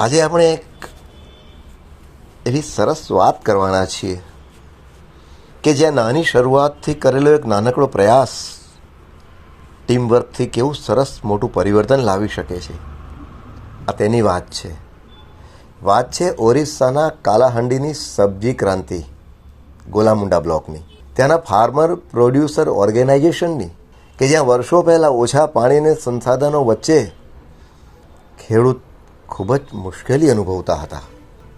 આજે આપણે એક એવી સરસ વાત કરવાના છીએ કે જ્યાં નાની શરૂઆતથી કરેલો એક નાનકડો પ્રયાસ ટીમવર્કથી કેવું સરસ મોટું પરિવર્તન લાવી શકે છે. આ તેની વાત છે. વાત છે ઓરિસ્સાના કાલાહંડીની સબ્જી ક્રાંતિ ગોલામુંડા બ્લોકની. ત્યાંના ફાર્મર પ્રોડ્યુસર ઓર્ગેનાઇઝેશનની કે જ્યાં વર્ષો પહેલાં ઓછા પાણીને સંસાધનો વચ્ચે ખેડૂત ખૂબ જ મુશ્કેલી અનુભવતા હતા.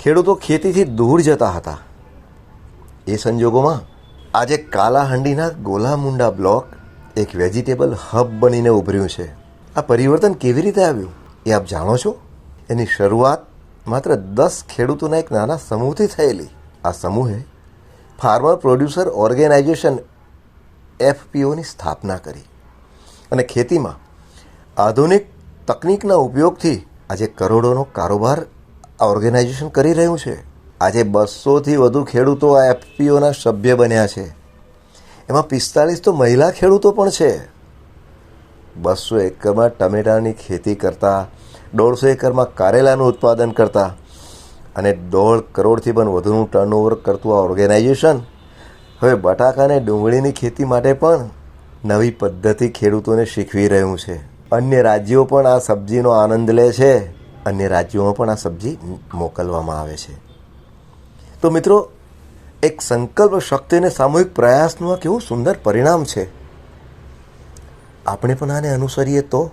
ખેડૂતો ખેતીથી દૂર જતા હતા. એ સંજોગોમાં આજે કાલાહંડીના ગોલામુંડા બ્લોક એક વેજીટેબલ હબ બનીને ઉભર્યું છે. આ પરિવર્તન કેવી રીતે આવ્યું? એ આપ જાણો છો? એની શરૂઆત માત્ર દસ ખેડૂતોના એક નાના સમૂહથી થયેલી. આ સમૂહે ફાર્મર પ્રોડ્યુસર ઓર્ગેનાઇઝેશન એફપીઓની સ્થાપના કરી. અને ખેતીમાં આધુનિક તકનિકના ઉપયોગથી આજે કરોડોનો કારોબાર ઓર્ગેનાઇઝેશન કરી રહ્યું છે. આજે બસોથી વધુ ખેડૂતો આ એફપીઓના સભ્ય બન્યા છે. એમાં પિસ્તાળીસ તો મહિલા ખેડૂતો પણ છે. બસો એકરમાં ટમેટાની ખેતી કરતા, દોઢસો એકરમાં કારેલાનું ઉત્પાદન કરતા અને દોઢ કરોડથી પણ વધુનું ટર્નઓવર કરતું આ ઓર્ગેનાઇઝેશન. હવે બટાકા અને ડુંગળીની ખેતી માટે પણ નવી પદ્ધતિ ખેડૂતોને શીખવી રહ્યું છે. અન્ય રાજ્યો પણ આ સબ્જીનો આનંદ લે છે. અન્ય રાજ્યોમાં પણ આ સબ્જી મોકલવામાં આવે છે. તો મિત્રો, એક સંકલ્પ શક્તિ અને સામૂહિક પ્રયાસનું આ કેવું સુંદર પરિણામ છે. આપણે પણ આને અનુસરીએ તો